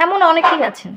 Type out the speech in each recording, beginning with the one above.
এমন অনেকেই আছেন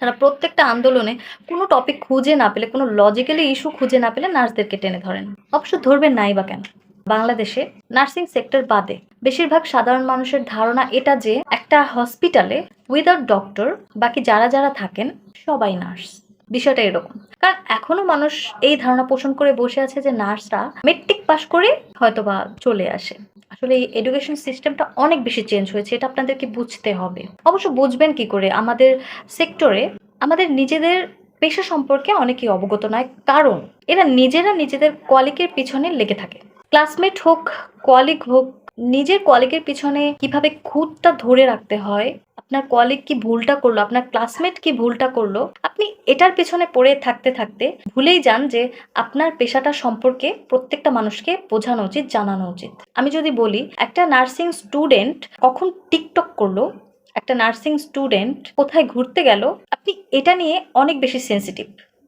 তারা প্রত্যেকটা আন্দোলনে কোনো টপিক খুঁজে না পেলে, কোনো লজিক্যালি ইস্যু খুঁজে না পেলে নার্সদেরকে টেনে ধরেন। অবশ্য ধরবেন নাই বা কেন? বাংলাদেশে নার্সিং সেক্টর বাদে বেশিরভাগ সাধারণ মানুষের ধারণা এটা যে, একটা হসপিটালে উইদাউট ডক্টর বাকি যারা যারা থাকেন, সবাই নার্স। বিষয়টা এরকম। কারণ এখনও মানুষ এই ধারণা পোষণ করে বসে আছে যে নার্সরা মেট্রিক পাশ করে হয়তোবা চলে আসে। আসলে এই এডুকেশন সিস্টেমটা অনেক বেশি চেঞ্জ হয়েছে, এটা আপনাদেরকে বুঝতে হবে। অবশ্য বুঝবেন কি করে? আমাদের সেক্টরে আমাদের নিজেদের পেশা সম্পর্কে অনেকেই অবগত নয়, কারণ এরা নিজেরা নিজেদের কলিকের পিছনে লেগে থাকে। ক্লাসমেট হোক কলিক হোক, নিজের কলিকের পিছনে কীভাবে খুঁতটা ধরে রাখতে হয় আপনার কোয়ালিক কি ভুলটা করল? আপনার ক্লাসমেট কি ভুলটা করল? আপনি এটার পেছনে পড়ে থাকতে থাকতে ভুলেই যান যে আপনার পেশাটা সম্পর্কে প্রত্যেকটা মানুষকে বোঝানো উচিত, জানানো উচিত। আমি যদি বলি, একটা নার্সিং স্টুডেন্ট কখন টিকটক করল? একটা নার্সিং স্টুডেন্ট কোথায় ঘুরতে গেল? আপনি এটা নিয়ে অনেক বেশি সেন্সিটিভ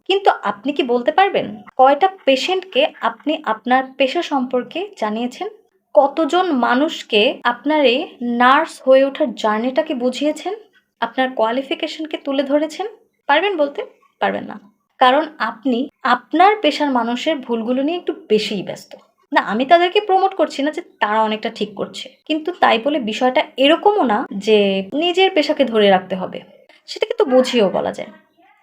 কিন্তু আপনি কি বলতে পারবেন? কয়টা পেশেন্টকে আপনি আপনার পেশা সম্পর্কে জানিয়েছেন? কতজন মানুষকে আপনার এই নার্স হয়ে ওঠার জার্নিটাকে বুঝিয়েছেন? আপনার কোয়ালিফিকেশনকে তুলে ধরেছেন? পারবেন বলতে? পারবেন না। কারণ আপনি, আপনার পেশার মানুষের ভুলগুলো নিয়ে একটু বেশিই ব্যস্ত। না, আমি তাদেরকে প্রমোট করছি না যে তারা অনেকটা ঠিক করছে। কিন্তু তাই বলে বিষয়টা এরকমও না যে নিজের পেশাকে ধরে রাখতে হবে। সেটাকে তো বুঝিয়েও বলা যায়।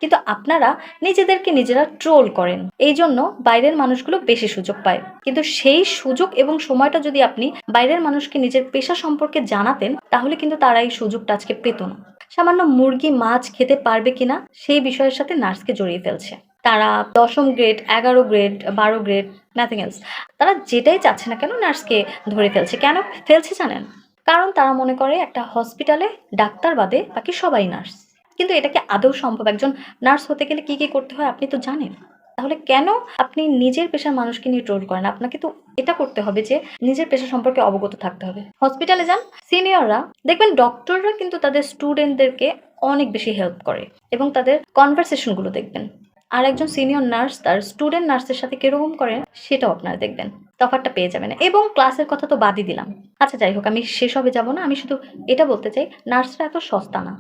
কিন্তু আপনারা নিজেদেরকে নিজেরা ট্রোল করেন। এই জন্য বাইরের মানুষগুলো বেশি সুযোগ পায়। কিন্তু সেই সুযোগ এবং সময়টা যদি আপনি বাইরের মানুষকে নিজের পেশা সম্পর্কে জানাতেন, তাহলে কিন্তু তারা এই সুযোগটা আজকে পেত না। সামান্য মুরগি, মাছ খেতে পারবে কিনা, সেই বিষয়ের সাথে নার্সকে জড়িয়ে ফেলছে। তারা দশম গ্রেড এগারো গ্রেড বারো গ্রেড নাথিং এলস তারা যেটাই চাচ্ছে না কেন নার্সকে ধরে ফেলছে? কেন ফেলছে জানেন? কারণ তারা মনে করে একটা হসপিটালে ডাক্তার বাদে বাকি সবাই নার্স। কিন্তু এটা কি আদৌ সম্ভব? একজন নার্স হতে গেলে কি কি করতে হয় আপনি তো জানেন। তাহলে কেন আপনি নিজের পেশার মানুষকে নিয়ে ট্রোল করেন? আপনাকে তো এটা করতে হবে যে নিজের পেশা সম্পর্কে অবগত থাকতে হবে। হসপিটালে যান, সিনিয়ররা দেখবেন ডক্টররা কিন্তু তাদের স্টুডেন্টদেরকে অনেক বেশি হেল্প করে এবং তাদের কনভারসেশনগুলো দেখবেন। আর একজন সিনিয়র নার্স তার স্টুডেন্ট নার্সের সাথে কীরকম করে সেটাও আপনারা দেখবেন, তফাৎটা পেয়ে যাবেন এবং ক্লাসের কথা তো বাদই দিলাম। আচ্ছা যাই হোক, আমি সেসবে যাব না, আমি শুধু এটা বলতে চাই, নার্সরা এত সস্তা না।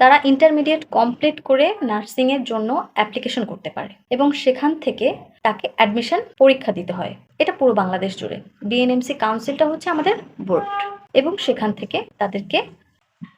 তারা ইন্টারমিডিয়েট কমপ্লিট করে নার্সিংয়ের জন্য অ্যাপ্লিকেশন করতে পারে এবং সেখান থেকে তাকে অ্যাডমিশন পরীক্ষা দিতে হয়। এটা পুরো বাংলাদেশ জুড়ে। ডিএনএমসি কাউন্সিলটা হচ্ছে আমাদের বোর্ড এবং সেখান থেকে তাদেরকে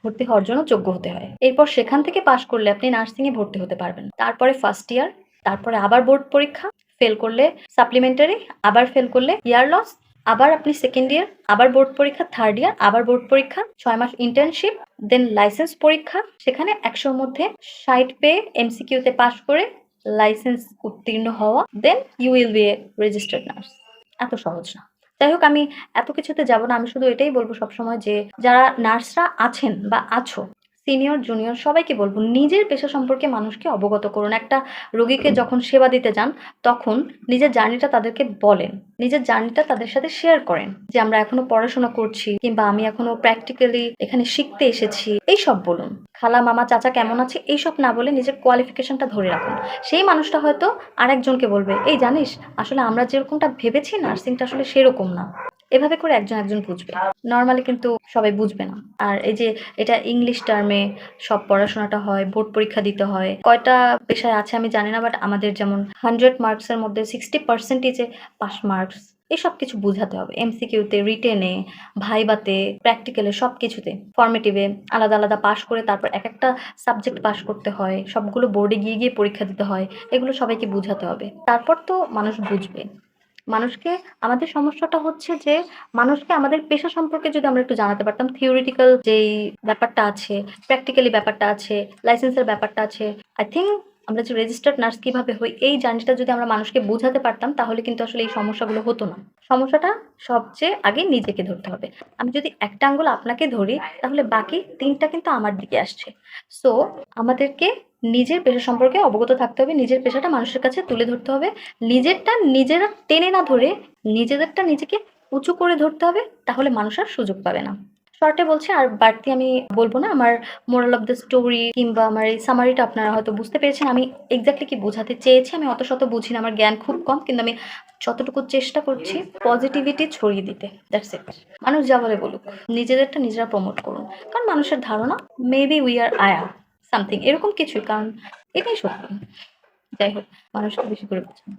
ভর্তি হওয়ার জন্য যোগ্য হতে হয়। এরপর সেখান থেকে পাশ করলে আপনি নার্সিংয়ে ভর্তি হতে পারবেন। তারপরে ফার্স্ট ইয়ার তারপরে আবার বোর্ড পরীক্ষা ফেল করলে সাপ্লিমেন্টারি আবার ফেল করলে ইয়ার লস আবার আপনি সেকেন্ড ইয়ার আবার বোর্ড পরীক্ষা থার্ড ইয়ার আবার বোর্ড পরীক্ষা, ছয় মাস ইন্টার্নশিপ দেন লাইসেন্স পরীক্ষা। সেখানে একশোর মধ্যে ষাট পেয়ে এমসিকিউতে পাশ করে লাইসেন্স উত্তীর্ণ হওয়া then you will be a registered nurse এত সহজ না। যাই হোক, আমি এত কিছুতে যাব না। আমি শুধু এটাই বলব সবসময় যে, যারা নার্সরা আছেন বা আছো সিনিয়র জুনিয়র সবাইকে বলব, নিজের পেশা সম্পর্কে মানুষকে অবগত করুন। একটা রোগীকে যখন সেবা দিতে যান, তখন নিজের জার্নিটা তাদেরকে বলেন। নিজের জার্নিটা তাদের সাথে শেয়ার করেন যে, আমরা এখনও পড়াশোনা করছি কিংবা আমি এখনও প্র্যাকটিক্যালি এখানে শিখতে এসেছি। এই সব বলুন। খালা, মামা, চাচা কেমন আছে? এইসব না বলে নিজের কোয়ালিফিকেশনটা ধরে রাখুন। সেই মানুষটা হয়তো আরেকজনকে বলবে, এই জানিস, আসলে আমরা যেরকমটা ভেবেছি নার্সিংটা আসলে সেরকম না। এভাবে করে একজন একজন বুঝবে। নর্মালি কিন্তু সবাই বুঝবে না। আর এই যে, এটা ইংলিশ টার্মে সব পড়াশোনাটা হয়, বোর্ড পরীক্ষা দিতে হয়। কয়টা পেশায় আছে আমি জানি না বাট আমাদের যেমন হান্ড্রেড মার্কসের মধ্যে সিক্সটি পার্সেন্টেজে পাস মার্কস এসব কিছু বুঝাতে হবে। এমসিকিউতে রিটেনে ভাইবাতে প্র্যাকটিক্যালে সব কিছুতে। ফর্মেটিভে আলাদা আলাদা পাশ করে তারপর এক একটা সাবজেক্ট পাশ করতে হয়, সবগুলো বোর্ডে গিয়ে গিয়ে পরীক্ষা দিতে হয়, এগুলো সবাইকে বুঝাতে হবে। তারপর তো মানুষ বুঝবে। মানুষকে, আমাদের সমস্যাটা হচ্ছে যে, মানুষকে আমাদের পেশা সম্পর্কে যদি আমরা একটু জানাতে পারতাম থিওরিটিক্যাল যেই ব্যাপারটা আছে প্র্যাকটিক্যালি ব্যাপারটা আছে লাইসেন্সের ব্যাপারটা আছে আই থিঙ্ক আমরা যে রেজিস্টার্ড নার্স কীভাবে হই, এই জার্নিটা যদি আমরা মানুষকে বোঝাতে পারতাম, তাহলে কিন্তু আসলে এই সমস্যাগুলো হতো না। সমস্যাটা সবচেয়ে আগে নিজেকে ধরতে হবে। আমি যদি একটা আঙ্গুল আপনাকে ধরি, তাহলে বাকি তিনটা কিন্তু আমার দিকে আসছে। সো আমাদেরকে নিজের পেশা সম্পর্কে অবগত থাকতে হবে, নিজের পেশাটা মানুষের কাছে তুলে ধরতে হবে। নিজেরটা নিজেরা টেনে না ধরে, নিজেদেরটা নিজেকে উঁচু করে ধরতে হবে, তাহলে মানুষ আর সুযোগ পাবে না। শর্টে বলছি, আর বাড়তি আমি বলব না, আমার মোরাল অফ দ্য স্টোরি কিংবা আমার এই সামারিটা আপনারা হয়তো বুঝতে পেরেছেন। আমি এক্স্যাক্টলি কি বোঝাতে চেয়েছি, আমি অত শত বুঝি না, আমার জ্ঞান খুব কম, কিন্তু আমি যতটুকু চেষ্টা করছি পজিটিভিটি ছড়িয়ে দিতে। দ্যাটস ইট মানুষ যা বলে বলুক, নিজেদেরটা নিজেরা প্রমোট করুন। কারণ মানুষের ধারণা মেবি উই আর আয়া সামথিং এরকম কিছুই, কারণ এটাই সত্যি। যাই হোক, মানুষকে বেশি করে বুঝুন।